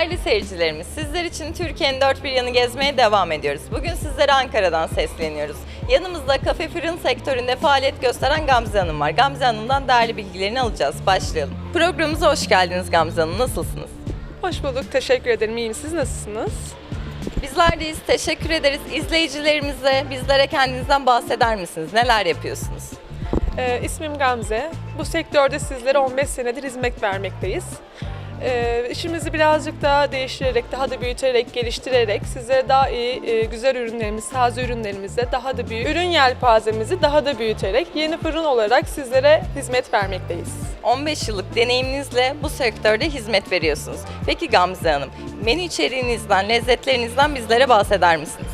Değerli seyircilerimiz, sizler için Türkiye'nin dört bir yanı gezmeye devam ediyoruz. Bugün sizlere Ankara'dan sesleniyoruz. Yanımızda kafe fırın sektöründe faaliyet gösteren Gamze Hanım var. Gamze Hanım'dan değerli bilgilerini alacağız. Başlayalım. Programımıza hoş geldiniz Gamze Hanım. Nasılsınız? Hoş bulduk, teşekkür ederim. İyiyim, siz nasılsınız? Bizler deyiz. Teşekkür ederiz. İzleyicilerimize bizlere kendinizden bahseder misiniz? Neler yapıyorsunuz? Ee, ismim Gamze. Bu sektörde sizlere 15 senedir hizmet vermekteyiz. Ee, işimizi birazcık daha değiştirerek, daha da büyüterek, geliştirerek sizlere daha iyi, e, güzel ürünlerimiz, taze ürünlerimizle daha da büyük, ürün yelpazemizi daha da büyüterek yeni fırın olarak sizlere hizmet vermekteyiz. 15 yıllık deneyiminizle bu sektörde hizmet veriyorsunuz. Peki Gamze Hanım, menü içeriğinizden, lezzetlerinizden bizlere bahseder misiniz?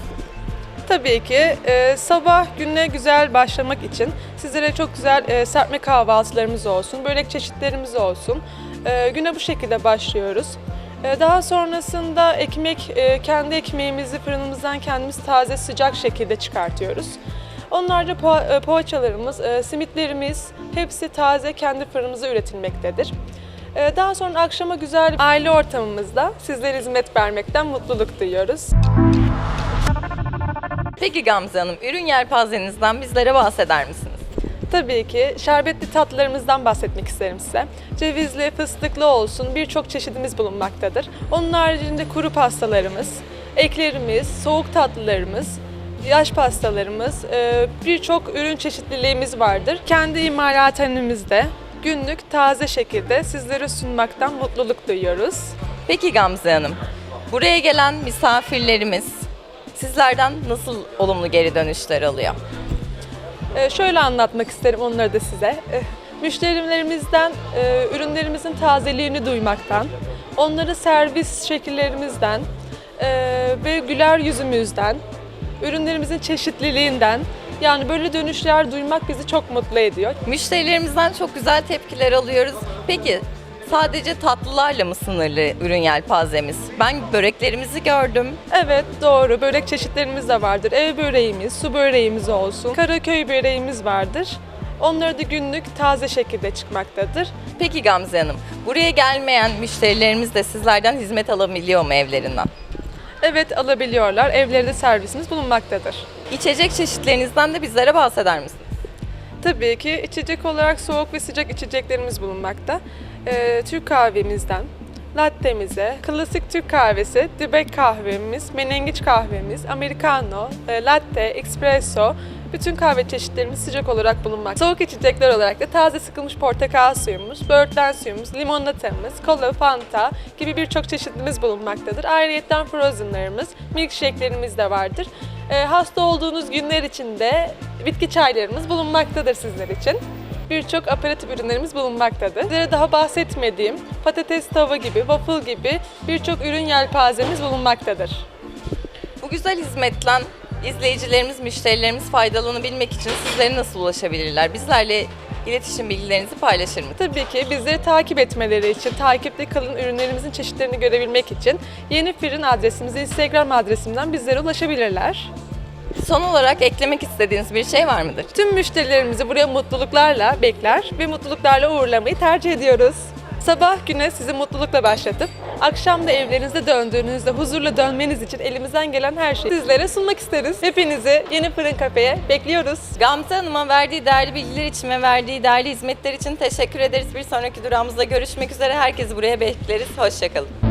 Tabii ki e, sabah gününe güzel başlamak için sizlere çok güzel e, serpme kahvaltılarımız olsun, börek çeşitlerimiz olsun. E, güne bu şekilde başlıyoruz. E, daha sonrasında ekmek, e, kendi ekmeğimizi fırınımızdan kendimiz taze sıcak şekilde çıkartıyoruz. Onlarca e, poğaçalarımız, e, simitlerimiz hepsi taze kendi fırınımızda üretilmektedir. E, Daha sonra akşama güzel aile ortamımızda sizlere hizmet vermekten mutluluk duyuyoruz. Peki Gamze Hanım, ürün yelpazenizden bizlere bahseder misiniz? Tabii ki şerbetli tatlılarımızdan bahsetmek isterim size. Cevizli, fıstıklı olsun birçok çeşidimiz bulunmaktadır. Onun haricinde kuru pastalarımız, eklerimiz, soğuk tatlılarımız, yaş pastalarımız, e, birçok ürün çeşitliliğimiz vardır. Kendi imalathanemizde günlük taze şekilde sizlere sunmaktan mutluluk duyuyoruz. Peki Gamze Hanım, buraya gelen misafirlerimiz sizlerden nasıl olumlu geri dönüşler alıyor? Ee, şöyle anlatmak isterim onları da size. Ee, müşterilerimizden e, ürünlerimizin tazeliğini duymaktan, onları servis şekillerimizden e, ve güler yüzümüzden, ürünlerimizin çeşitliliğinden yani böyle dönüşler duymak bizi çok mutlu ediyor. Müşterilerimizden çok güzel tepkiler alıyoruz. Peki sadece tatlılarla mı sınırlı ürün yelpazemiz? Ben böreklerimizi gördüm. Evet doğru börek çeşitlerimiz de vardır. Ev böreğimiz, su böreğimiz olsun, Karaköy böreğimiz vardır. Onları da günlük taze şekilde çıkmaktadır. Peki Gamze Hanım, buraya gelmeyen müşterilerimiz de sizlerden hizmet alabiliyor mu evlerinden? Evet alabiliyorlar. Evlerinde servisimiz bulunmaktadır. İçecek çeşitlerinizden de bizlere bahseder misiniz? Tabii ki içecek olarak soğuk ve sıcak içeceklerimiz bulunmakta. Ee, Türk kahvemizden lattemize, klasik Türk kahvesi, dibek kahvemiz, menengiç kahvemiz, americano, e, latte, espresso, bütün kahve çeşitlerimiz sıcak olarak bulunmakta. Soğuk içecekler olarak da taze sıkılmış portakal suyumuz, böğürtlen suyumuz, limonatamız, kola, fanta gibi birçok çeşitimiz bulunmaktadır. Ayrıyeten frozenlarımız, milkshake'lerimiz de vardır. E, hasta olduğunuz günler için de bitki çaylarımız bulunmaktadır sizler için. Birçok aperatif ürünlerimiz bulunmaktadır. Sizlere daha bahsetmediğim patates tava gibi, waffle gibi birçok ürün yelpazemiz bulunmaktadır. Bu güzel hizmetten izleyicilerimiz, müşterilerimiz faydalanabilmek için sizlere nasıl ulaşabilirler? Bizlerle iletişim bilgilerinizi paylaşır mı? Tabii ki bizleri takip etmeleri için, takipte kalın ürünlerimizin çeşitlerini görebilmek için yeni fırın adresimize, Instagram adresimden bizlere ulaşabilirler. Son olarak eklemek istediğiniz bir şey var mıdır? Tüm müşterilerimizi buraya mutluluklarla bekler ve mutluluklarla uğurlamayı tercih ediyoruz. Sabah güne sizi mutlulukla başlatıp akşam da evlerinize döndüğünüzde huzurla dönmeniz için elimizden gelen her şeyi sizlere sunmak isteriz. Hepinizi Yeni Fırın Kafe'ye bekliyoruz. Gamze Hanım'a verdiği değerli bilgiler için ve verdiği değerli hizmetler için teşekkür ederiz. Bir sonraki durağımızda görüşmek üzere. Herkesi buraya bekleriz. Hoşçakalın.